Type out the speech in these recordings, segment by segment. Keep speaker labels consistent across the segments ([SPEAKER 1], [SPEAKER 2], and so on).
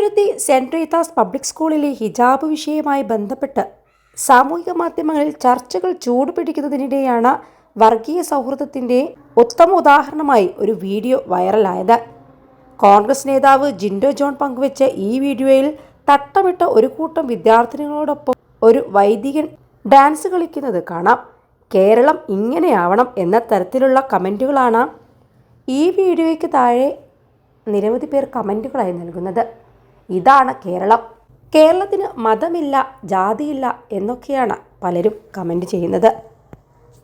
[SPEAKER 1] Palluruthy central Rita's public സ്കൂളിലെ ഹിജാബ് വിഷയവുമായി ബന്ധപ്പെട്ട് സാമൂഹിക മാധ്യമങ്ങളിൽ ചർച്ചകൾ ചൂടുപിടിക്കുന്നതിനിടെയാണ് വർഗീയ സൗഹൃദത്തിന്റെ ഉത്തമ ഉദാഹരണമായി ഒരു വീഡിയോ വൈറലായത്. കോൺഗ്രസ് നേതാവ് ജിൻഡോ ജോൺ പങ്കുവച്ച ഈ വീഡിയോയിൽ തട്ടമിട്ട ഒരു കൂട്ടം വിദ്യാർത്ഥിനികളോടൊപ്പം ഒരു വൈദികൻ ഡാൻസ് കളിക്കുന്നത് കാണാം. കേരളം ഇങ്ങനെയാവണം എന്ന തരത്തിലുള്ള കമന്റുകളാണ് ഈ വീഡിയോയ്ക്ക് താഴെ നിരവധി പേർ കമന്റുകളായി നൽകുന്നത്. ഇതാണ് കേരളം. കേരളത്തിന് മതമില്ല ജാതിയില്ല എന്നൊക്കെയാണ് പലരും കമന്റ് ചെയ്യുന്നത്.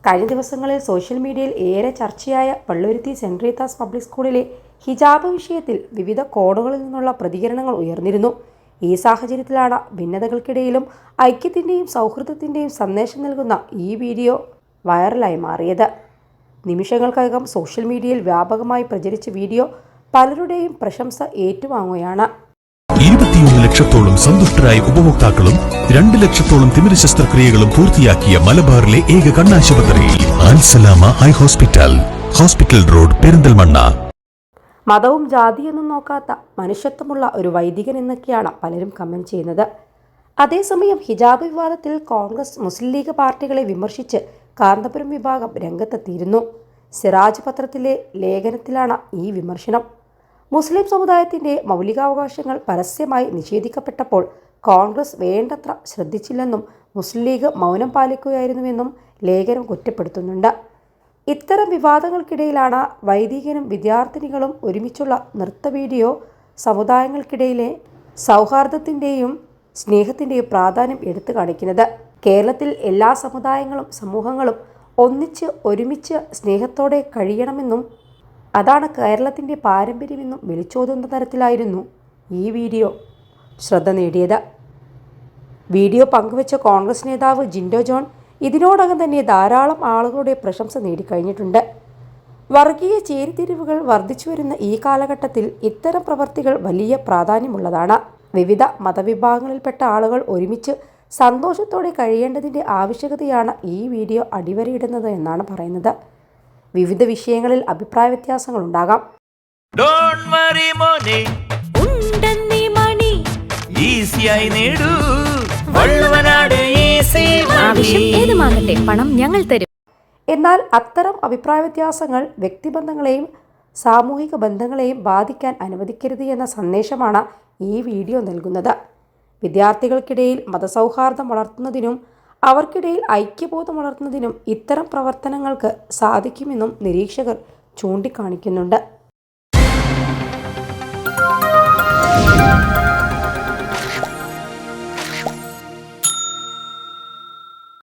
[SPEAKER 1] കഴിഞ്ഞ ദിവസങ്ങളിൽ സോഷ്യൽ മീഡിയയിൽ ഏറെ ചർച്ചയായ പള്ളുരുത്തി സെന്റ് റീതാസ് പബ്ലിക് സ്കൂളിലെ ഹിജാബ് വിഷയത്തിൽ വിവിധ കോണുകളിൽ നിന്നുള്ള പ്രതികരണങ്ങൾ ഉയർന്നിരുന്നു. ഈ സാഹചര്യത്തിലാണ് ഭിന്നതകൾക്കിടയിലും ഐക്യത്തിന്റെയും സൗഹൃദത്തിന്റെയും സന്ദേശം നൽകുന്ന ഈ വീഡിയോ വൈറലായി മാറിയത്. നിമിഷങ്ങൾക്കകം സോഷ്യൽ മീഡിയയിൽ വ്യാപകമായി പ്രചരിച്ച വീഡിയോ പലരുടെയും പ്രശംസ ഏറ്റുവാങ്ങുകയാണ്.
[SPEAKER 2] ഇരുപത്തിയൊന്ന് ലക്ഷത്തോളം സന്തുഷ്ടരായ ഉപഭോക്താക്കളും രണ്ട് ലക്ഷത്തോളം തിമിര ശസ്ത്രക്രിയകളും പൂർത്തിയാക്കിയ മലബാറിലെ ഏക കണ്ണാശുപത്രി Al Salama eye hospital hospital road Perinthalmanna.
[SPEAKER 1] മതവും ജാതിയെന്നും നോക്കാത്ത മനുഷ്യത്വമുള്ള ഒരു വൈദികൻ എന്നൊക്കെയാണ് പലരും കമന്റ് ചെയ്യുന്നത്. അതേസമയം ഹിജാബ് വിവാദത്തിൽ കോൺഗ്രസ് മുസ്ലിം ലീഗ് പാർട്ടികളെ വിമർശിച്ച് കാന്തപുരം വിഭാഗം രംഗത്തെത്തിയിരുന്നു. സിറാജ് പത്രത്തിലെ ലേഖനത്തിലാണ് ഈ വിമർശനം. മുസ്ലിം സമുദായത്തിന്റെ മൗലികാവകാശങ്ങൾ പരസ്യമായി നിഷേധിക്കപ്പെട്ടപ്പോൾ കോൺഗ്രസ് വേണ്ടത്ര ശ്രദ്ധിച്ചില്ലെന്നും മുസ്ലിം ലീഗ് മൗനം പാലിക്കുകയായിരുന്നുവെന്നും ലേഖനം കുറ്റപ്പെടുത്തുന്നുണ്ട്. ഇത്തരം വിവാദങ്ങൾക്കിടയിലാണ് വൈദികനും വിദ്യാർത്ഥിനികളും ഒരുമിച്ചുള്ള നൃത്ത വീഡിയോ സമുദായങ്ങൾക്കിടയിലെ സൗഹാർദ്ദത്തിന്റെയും സ്നേഹത്തിന്റെയും പ്രാധാന്യം എടുത്തു കാണിക്കുന്നത്. കേരളത്തിൽ എല്ലാ സമുദായങ്ങളും സമൂഹങ്ങളും ഒന്നിച്ച് ഒരുമിച്ച് സ്നേഹത്തോടെ കഴിയണമെന്നും അതാണ് കേരളത്തിന്റെ പാരമ്പര്യമെന്നും വിളിച്ചോതുന്ന തരത്തിലായിരുന്നു ഈ വീഡിയോ. ശ്രദ്ധ നേടിയത്. വീഡിയോ പങ്കുവച്ച കോൺഗ്രസ് നേതാവ് ജിൻഡോ ജോൺ ഇതിനോടകം തന്നെ ധാരാളം ആളുകളുടെ പ്രശംസ നേടിക്കഴിഞ്ഞിട്ടുണ്ട്. വർഗീയ ചേരിതിരിവുകൾ വർദ്ധിച്ചു വരുന്ന ഈ കാലഘട്ടത്തിൽ ഇത്തരം പ്രവർത്തികൾ വലിയ പ്രാധാന്യമുള്ളതാണ്. വിവിധ മതവിഭാഗങ്ങളിൽപ്പെട്ട ആളുകൾ ഒരുമിച്ച് സന്തോഷത്തോടെ കഴിയേണ്ടതിന്റെ ആവശ്യകതയാണ് ഈ വീഡിയോ അടിവരയിടുന്നത് എന്നാണ് പറയുന്നത്. വിവിധ വിഷയങ്ങളിൽ അഭിപ്രായ വ്യത്യാസങ്ങൾ
[SPEAKER 3] ഉണ്ടാകാം. വറി മോനെ.
[SPEAKER 4] ഉണ്ടെന്നീ മണി.
[SPEAKER 3] ഈസിയായി നേടൂ. വള്ളുവനാട് ഈസി
[SPEAKER 4] ആവശ്യം ഏതുമാകട്ടെ പണം ഞങ്ങൾ തരും.
[SPEAKER 1] എന്നാൽ അത്തരം അഭിപ്രായ വ്യത്യാസങ്ങൾ വ്യക്തിബന്ധങ്ങളെയും സാമൂഹിക ബന്ധങ്ങളെയും ബാധിക്കാൻ അനുവദിക്കരുത് എന്ന സന്ദേശമാണ് ഈ വീഡിയോ നൽകുന്നത്. വിദ്യാർത്ഥികൾക്കിടയിൽ മതസൗഹാർദ്ദം വളർത്തുന്നതിനും അവർക്കിടയിൽ ഐക്യബോധം വളർത്തുന്നതിനും ഇത്തരം പ്രവർത്തനങ്ങൾക്ക് സാധിക്കുമെന്നും നിരീക്ഷകർ ചൂണ്ടിക്കാണിക്കുന്നുണ്ട്.